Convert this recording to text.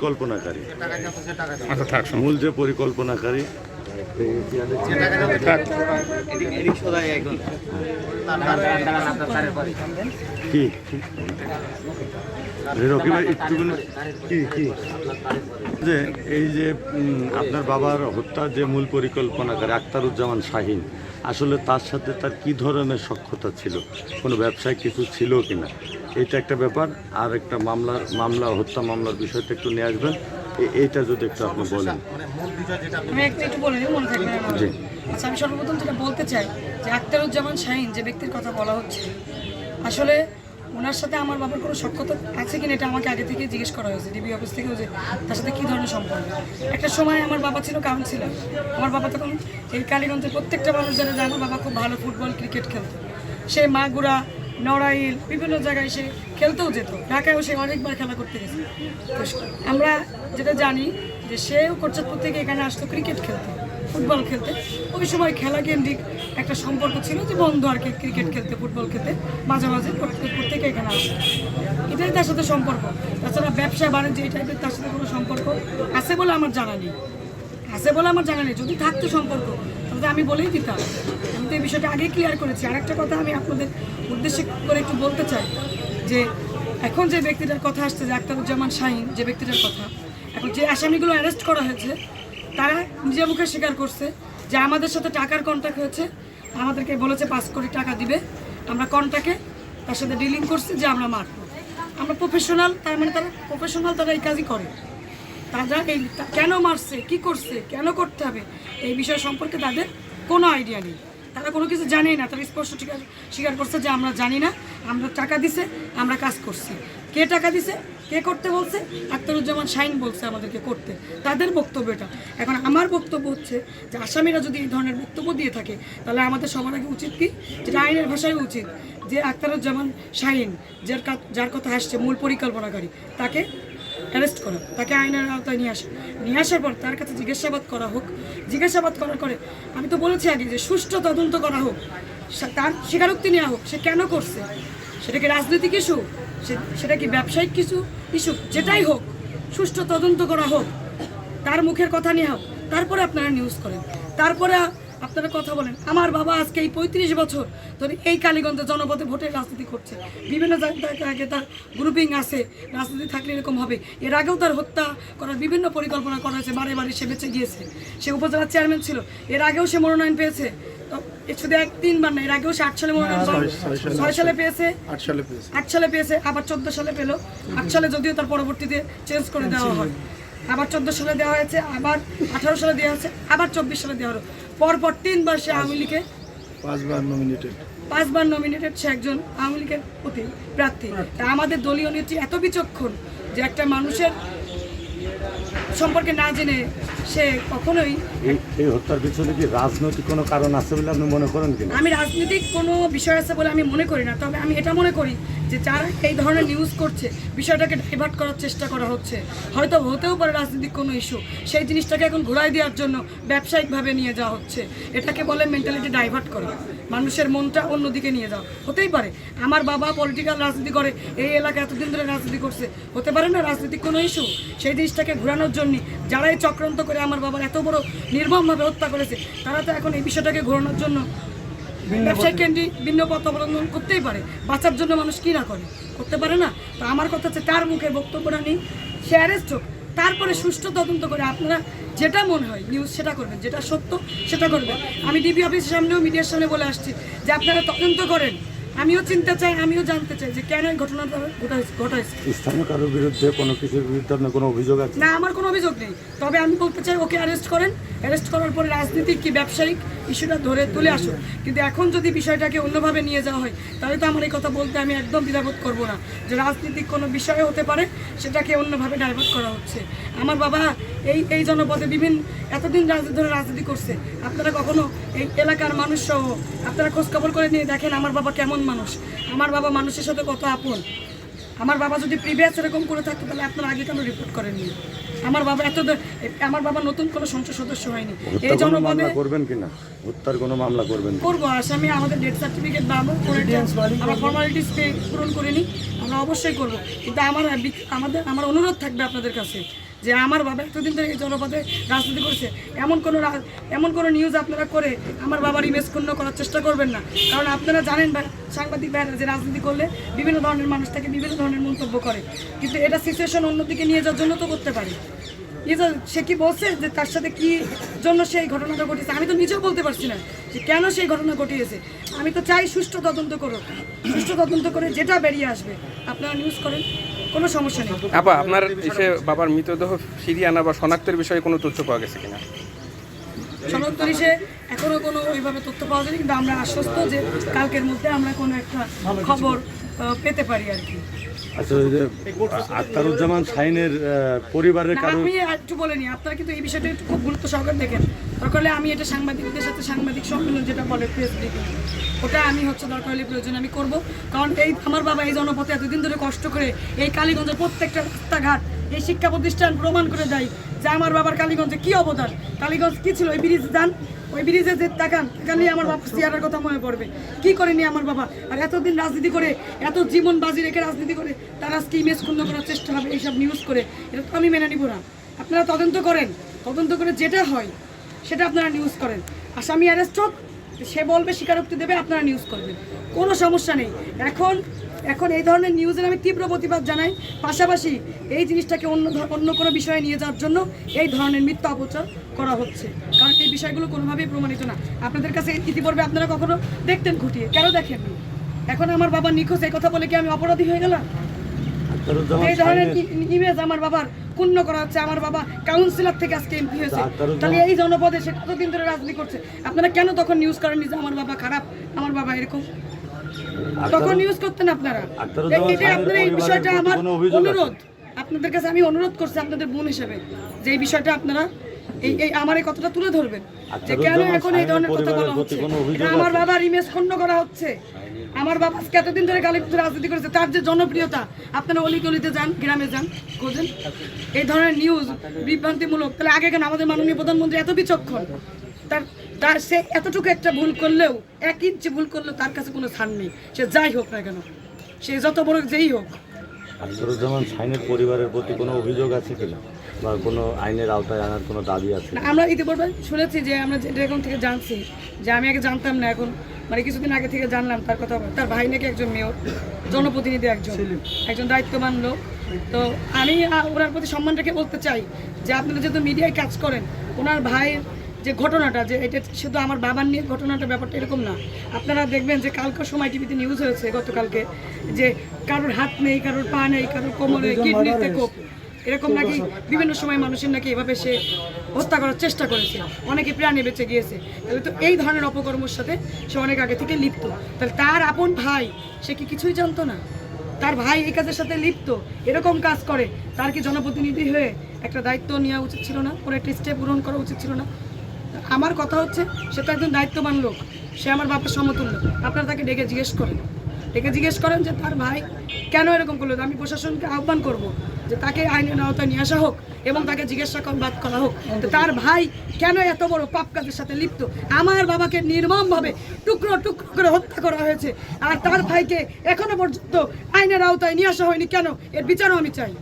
কল্পনাকারী আচ্ছা থাক মূল যে পরিকল্পনাকারী থাক। কি? রকি ভাই একটুখানি কি কি? যে এই যে আপনার বাবার হত্যার যে মূল পরিকল্পনাকারী আক্তারুজ্জামান শাহিন আসলে তার সাথে তার কি ধরনের সক্ষতা ছিল? কোনো ব্যবসায় কিছু ছিল কিনা? এটা একটা ব্যাপার। আর একটা মামলার মামলা হত্যা মামলার বিষয়টা একটু নিয়ে আসবেন। এইটা যদি একটু আপনি বলেন। আমি একটু একটু বলে দিই মনে থাকবে। জি। আচ্ছা আমি সর্বপ্রথম যেটা বলতে চাই যে আক্তারুজ্জামান শাহিন যে ব্যক্তির কথা বলা হচ্ছে আসলে ওনার সাথে আমার বাবার কোনো সক্ষতা আছে কিনা এটা আমাকে আগে থেকে জিজ্ঞেস করা হয়েছে ডিবি অফিস থেকেও যে তার সাথে কী ধরনের সম্পর্ক। একটা সময় আমার বাবা ছিল কাউন্সিলর। আমার বাবা তখন এই কালীগঞ্জের প্রত্যেকটা মানুষ জানে যে আমার বাবা খুব ভালো ফুটবল ক্রিকেট খেলতো। সে মাগুরা নড়াইল, বিভিন্ন জায়গায় সে খেলতেও যেত। ঢাকায়ও সে অনেকবার খেলা করতে গেছে। আমরা যেটা জানি যে সেও কোরচাঁদপুর থেকে এখানে আসতো ক্রিকেট খেলতে ফুটবল খেলতে। ওই সময় খেলা কেন্দ্রিক একটা সম্পর্ক ছিল যে বন্ধু আর কি ক্রিকেট খেলতে ফুটবল খেলতে। মাঝে মাঝে কোরচাঁদপুর থেকে এখানে আসতো। এটাই তার সাথে সম্পর্ক। তাছাড়া ব্যবসা, বাণিজ্য এই টাইপের তার সাথে কোনো সম্পর্ক আছে বলে আমার জানা নেই। আছে বলে আমার জানা নেই। যদি থাকতো সম্পর্ক তাহলে আমি বলেই দিতাম। আমি তো এই বিষয়টা আগে ক্লিয়ার করেছি। আর একটা কথা আমি আপনাদের উদ্দেশ্যে করে একটু বলতে চাই, যে এখন যে ব্যক্তিটার কথা আসছে, যে আক্তারুজ্জামান শাহিন যে ব্যক্তিটার কথা, এখন যে আসামিগুলো অ্যারেস্ট করা হয়েছে, তারা নিজের মুখে স্বীকার করছে যে আমাদের সাথে টাকার কন্ট্যাক্ট হয়েছে, আমাদেরকে বলেছে পাঁচ কোটি টাকা দিবে, আমরা কন্ট্যাক্টে তার সাথে ডিলিং করছি যে আমরা মারবো। আমরা প্রফেশনাল তার মানে তারা প্রফেশনাল তারা এই কাজই করে। তারা এই কেন মারছে, কি করছে, কেন করতে হবে? এই বিষয় সম্পর্কে তাদের কোনো আইডিয়া নেই। তারা কোনো কিছু জানেই না, তারা স্পষ্ট স্বীকার করছে যে আমরা জানি না, আমরা টাকা দিছে, আমরা কাজ করছি। কে টাকা দিছে, কে করতে বলছে? আক্তারুজ্জামান শাইন বলছে আমাদেরকে করতে। তাদের বক্তব্য এটা। এখন আমার বক্তব্য হচ্ছে যে আসামিরা যদি এই ধরনের বক্তব্য দিয়ে থাকে, তাহলে আমাদের সবার আগে উচিত কি? যেটা আইনের ভাষায় উচিত, যে আক্তারুজ্জামান শাহিন যার যার কথা আসছে মূল পরিকল্পনাকারী, তাকে অ্যারেস্ট করা। তাকে আইনের আওতায় নিয়ে আসা। নিয়ে আসার পর তার কাছে জিজ্ঞাসাবাদ করা হোক। জিজ্ঞাসাবাদ করার করে আমি তো বলেছি আগে যে সুষ্ঠু তদন্ত করা হোক। তার স্বীকারোক্তি নেওয়া হোক। সে কেন করছে? সেটা কি রাজনৈতিক ইস্যু? সেটা কি ব্যবসায়িক কিছু ইস্যু? যেটাই হোক, সুষ্ঠু তদন্ত করা হোক। তার মুখের কথা নেওয়া হোক। তারপরে আপনারা নিউজ করেন। তারপরে আপনারা কথা বলেন। আমার বাবা আজকে এই পঁয়ত্রিশ বছর ধরে এই কালীগঞ্জে জনপদে ভোটের রাজনীতি করছে। বিভিন্ন জায়গায় তার গ্রুপিং আছে রাজনীতি থাকলে এরকম হবে। এর আগেও তার হত্যা করার বিভিন্ন পরিকল্পনা করা হয়েছে বারে বারে সে বেঁচে গিয়েছে। সে উপজেলার চেয়ারম্যান ছিল। এর আগেও সে মনোনয়ন পেয়েছে। শুধু এক তিনবার না এর আগেও সে আট সালে মনোনয়ন ছয় পেয়েছে। আট সালে পেয়েছে। আট সালে পেয়েছে আবার চোদ্দ সালে পেল। আট সালে যদিও তার পরবর্তীতে চেঞ্জ করে দেওয়া হয়। আবার চোদ্দ সালে দেওয়া হয়েছে আবার আঠারো সালে দেওয়া হয়েছে আবার চব্বিশ সালে দেওয়া হলো। পরপর তিনবার সে আওয়ামী লীগে পাঁচবার নমিনেটেড পাঁচবার নমিনেটেড সে একজন আওয়ামী লীগের প্রতি প্রার্থী। তা আমাদের দলীয় নেত্রী এত বিচক্ষণ যে একটা মানুষের সম্পর্কে না জেনে সে কখনোই এই এই হত্যার পিছনে কি রাজনৈতিক কোনো কারণ আছে বলে আপনি মনে করেন কিনা? আমি রাজনৈতিক কোনো বিষয় আছে বলে আমি মনে করি না তবে আমি এটা মনে করি যে যারা এই ধরনের নিউজ করছে, বিষয়টাকে ডাইভার্ট করার চেষ্টা করা হচ্ছে। হয়তো হতেও পারে রাজনৈতিক কোনো ইস্যু সেই জিনিসটাকে এখন ঘোরাই দেওয়ার জন্য ব্যবসায়িকভাবে নিয়ে যাওয়া হচ্ছে। এটাকে বলে মেন্টালিটি ডাইভার্ট করা। মানুষের মনটা অন্যদিকে নিয়ে যাওয়া। হতেই পারে। আমার বাবা পলিটিক্যাল রাজনীতি করে, এই এলাকা এতদিন ধরে রাজনীতি করছে। হতে পারে না রাজনীতিক কোনো ইস্যু সেই জিনিসটাকে ঘোরানোর জন্য যারাই চক্রান্ত করে আমার বাবার এত বড় নির্মমভাবে হত্যা করেছে, তারা তো এখন এই বিষয়টাকে ঘোরানোর জন্য ব্যবসায়িক কেন্দ্রিক ভিন্ন পথ অবলম্বন করতেই পারে। বাঁচার জন্য মানুষ কী না করে? করতে পারে না? তো আমার কথা হচ্ছে তার মুখে বক্তব্যটা নেই? সে অ্যারেস্ট হোক তারপরে সুষ্ঠু তদন্ত করে আপনারা যেটা মনে হয় নিউজ সেটা করবেন যেটা সত্য সেটা করবেন। আমি ডিবি অফিসের সামনেও মিডিয়ার সামনে বলে আসছি যে আপনারা তদন্ত করেন। আমিও চিনতে চাই আমিও জানতে চাই যে কেন এই ঘটনাটা ঘটাইছে স্থানীয় কারোর বিরুদ্ধে কোনো কিছুর বিরুদ্ধে আপনার কোনো অভিযোগ আছে? না আমার কোনো অভিযোগ নেই। তবে আমি বলতে চাই ওকে অ্যারেস্ট করেন। অ্যারেস্ট করার পরে রাজনীতিক কি ব্যবসায়িক ইস্যুটা ধরে তুলে আসুন। কিন্তু এখন যদি বিষয়টাকে অন্যভাবে নিয়ে যাওয়া হয় তাহলে তো আমার এই কথা বলতে আমি একদম দ্বিধাবোধ করব না। যে রাজনীতিক কোনো বিষয় হতে পারে সেটাকে অন্যভাবে ডাইভার্ট করা হচ্ছে। আমার বাবা এই এই জনপদে বিভিন্ন এতদিন রাজনীতি ধরে রাজনীতি করছে। আপনারা কখনো এই এলাকার মানুষ সহ আপনারা খোঁজখবর করে নিয়ে দেখেন আমার বাবা কেমন মানুষ। আমার বাবা মানুষের সাথে কত আপন? আমার বাবা যদি প্রিভিয়াস এরকম করে থাকতো তাহলে আপনারা আগে কেন রিপোর্ট করেননি? আমার বাবা এত আমার বাবা নতুন কোনো সংসদ সদস্য হয়নি। এই মামলা করবেন কিনা? হত্যার কোনো মামলা করবেন? করব আসামি আমাদের ডেথ সার্টিফিকেট বা আমার আমার ফর্মালিটিস পূরণ করে নিই আমরা অবশ্যই করব। কিন্তু আমার আমাদের আমার অনুরোধ থাকবে আপনাদের কাছে। যে আমার বাবা এতদিন ধরে এই জনপদে রাজনীতি করছে। এমন কোনো এমন কোনো নিউজ আপনারা করে আমার বাবার ইমেজ ক্ষুণ্ণ করার চেষ্টা করবেন না। কারণ আপনারা জানেন সাংবাদিক ভাইরা যে রাজনীতি করলে বিভিন্ন ধরনের মানুষ তাকে বিভিন্ন ধরনের মন্তব্য করে। কিন্তু এটা সিচুয়েশন অন্যদিকে নিয়ে যাওয়ার জন্য তো করতে পারে। সে কি বলছে যে তার সাথে কি জন্য সেই ঘটনাটা ঘটেছে আমি তো নিজেও বলতে পারছি না যে কেন সেই ঘটনা ঘটিয়েছে। আমি তো চাই সুষ্ঠু তদন্ত করুক। সুষ্ঠু তদন্ত করে যেটা বেরিয়ে আসবে, আপনারা নিউজ করেন। কোনো সমস্যা নেই। আপা আপনার এসে বাবার মৃতদেহ ফিরিয়ে আনা বা শনাক্তের বিষয়ে কোনো তথ্য পাওয়া গেছে কিনা? শনাক্ত হিসেবে এখনও কোনো ওইভাবে তথ্য পাওয়া যায়নি কিন্তু আমরা আশ্বস্ত যে কালকের মধ্যে আমরা কোনো একটা খবর পেতে পারি আর কি। আচ্ছা আক্তারুজ্জামান শাহিনের পরিবারের না, আমি একটু আপনারা কিন্তু এই বিষয়টা একটু খুব গুরুত্ব সহকারে দেখেন। দরকার হলে আমি এটা সাংবাদিকদের সাথে সাংবাদিক সম্মেলন যেটা বলে প্রেস ব্রিফিং ওটা আমি হচ্ছে দরকার হলে প্রয়োজন আমি করব। কারণ এই আমার বাবা এই জনপথে এতদিন ধরে কষ্ট করে এই কালীগঞ্জের প্রত্যেকটা রাস্তাঘাট এই শিক্ষা প্রতিষ্ঠান প্রমাণ করে দেয়। যে আমার বাবার কালীগঞ্জে কি অবদান? কালীগঞ্জ কি ছিল? ওই ব্রিজ দান ওই ব্রিজে যে তাকান তাকালে আমার বাবা চেয়ারের কথা মনে পড়বে। কি করেনি আমার বাবা? আর এতদিন রাজনীতি করে, এত জীবন বাজি রেখে রাজনীতি করে, তার আজকে ইমেজ ক্ষুণ্ণ করার চেষ্টা হবে এইসব নিউজ করে। এটা তো আমি মেনে নিব না। আপনারা তদন্ত করেন। তদন্ত করে যেটা হয়, সেটা আপনারা নিউজ করেন। আসামি অ্যারেস্ট হোক, সে বলবে, স্বীকারোক্তি দেবে, আপনারা নিউজ করবেন। কোনো সমস্যা নেই। এখন এখন এই ধরনের নিউজের আমি তীব্র প্রতিবাদ জানাই। পাশাপাশি এই জিনিসটাকে অন্য অন্য কোনো বিষয়ে নিয়ে যাওয়ার জন্য এই ধরনের মিথ্যা অপচার করা হচ্ছে। কারণ এই বিষয়গুলো কোনোভাবেই প্রমাণিত না। আপনাদের কাছে ইতিপূর্বে আপনারা কখনো দেখতেন ঘটিয়ে কেন দেখেননি এখন আমার বাবা নিখোঁজ এই কথা বলে কি আমি অপরাধী হয়ে গেলাম? এই ধরনের ইমেজ আমার বাবার ক্ষুণ্ণ করা হচ্ছে। আমার বাবা কাউন্সিলর থেকে আজকে এমপি হয়েছে। তাহলে এই জনপদে সে কতদিন ধরে রাজনীতি করছে? আপনারা কেন তখন নিউজ করেননি যে আমার বাবা খারাপ আমার বাবা এরকম? তখন নিউজ করতেন আপনারা? এই বিষয়টা আমার? অনুরোধ। আপনাদের কাছে আমি অনুরোধ করছি আপনাদের বোন হিসেবে যে এই বিষয়টা আপনারা এই এই আমার এই কথাটা তুলে ধরবেন। যে কেন এখন এই ধরনের কথা বলা হচ্ছে? এটা আমার বাবার ইমেজ খণ্ড করা হচ্ছে। আমার বাবা এতদিন ধরে কালীপুজো রাজনীতি করেছে। তার যে জনপ্রিয়তা আপনারা অলি গলিতে যান গ্রামে যান খোঁজেন। এই ধরনের নিউজ বিভ্রান্তিমূলক। তাহলে আগে কেন আমাদের মাননীয় প্রধানমন্ত্রী এত বিচক্ষণ? তার তার সে এতটুকু একটা ভুল করলেও এক ইঞ্চি ভুল করলেও তার কাছে কোনো ছাড় নেই। সে যাই হোক না কেন সে যত বড় যেই হোক। আক্তারুজ্জামান শাহিনের পরিবারের প্রতি কোনো অভিযোগ আছে কিনা? বা কোনো আইনের আওতায় আনার কোনো দাবি আছে আমরা ইতিপূর্বে শুনেছি যে আমরা যে এরকম থেকে জানছি যে আমি আগে জানতাম না এখন মানে কিছুদিন আগে থেকে জানলাম তার কথা। তার ভাই নাকি একজন মেয়র জনপ্রতিনিধি একজন একজন দায়িত্ববান লোক। তো আমি ওনার প্রতি সম্মান রেখে বলতে চাই যে আপনারা যেহেতু মিডিয়ায় কাজ করেন ওনার ভাইয়ের যে ঘটনাটা যে এটা শুধু আমার বাবার নিয়ে ঘটনাটা ব্যাপারটা এরকম না। আপনারা দেখবেন যে কালকে সময় টিভিতে নিউজ হয়েছে গতকালকে যে কারোর হাত নেই কারোর পা নেই কারোর কোমরে কিডনিতে কোপ। এরকম নাকি বিভিন্ন সময় মানুষের নাকি এভাবে সে হত্যা করার চেষ্টা করেছে। অনেকে প্রাণে বেঁচে গিয়েছে। তাহলে তো এই ধরনের অপকর্মর সাথে সে অনেক আগে থেকে লিপ্ত। তাহলে তার আপন ভাই সে কি কিছুই জানতো না? তার ভাই এই কাজের সাথে লিপ্ত এরকম কাজ করে তার কি জনপ্রতিনিধি হয়ে একটা দায়িত্ব নেওয়া উচিত ছিল না? ওর একটা স্টেপ পূরণ করা উচিত ছিল না? আমার কথা হচ্ছে সে তো একজন দায়িত্ববান লোক সে আমার বাপের সমতুল্য। আপনারা তাকে ডেকে জিজ্ঞেস করেন। ডেকে জিজ্ঞেস করেন যে তার ভাই কেন এরকম করল? আমি প্রশাসনকে আহ্বান করব যে তাকে আইনের আওতায় নিয়ে আসা হোক এবং তাকে জিজ্ঞাসাবাদ করা হোক। তার ভাই কেন এত বড় পাপ কাজের সাথে লিপ্ত? আমার বাবাকে নির্মমভাবে টুকরো টুকরো করে হত্যা করা হয়েছে। আর তার ভাইকে এখনও পর্যন্ত আইনের আওতায় নিয়ে আসা হয়নি কেন? এর বিচারও আমি চাই।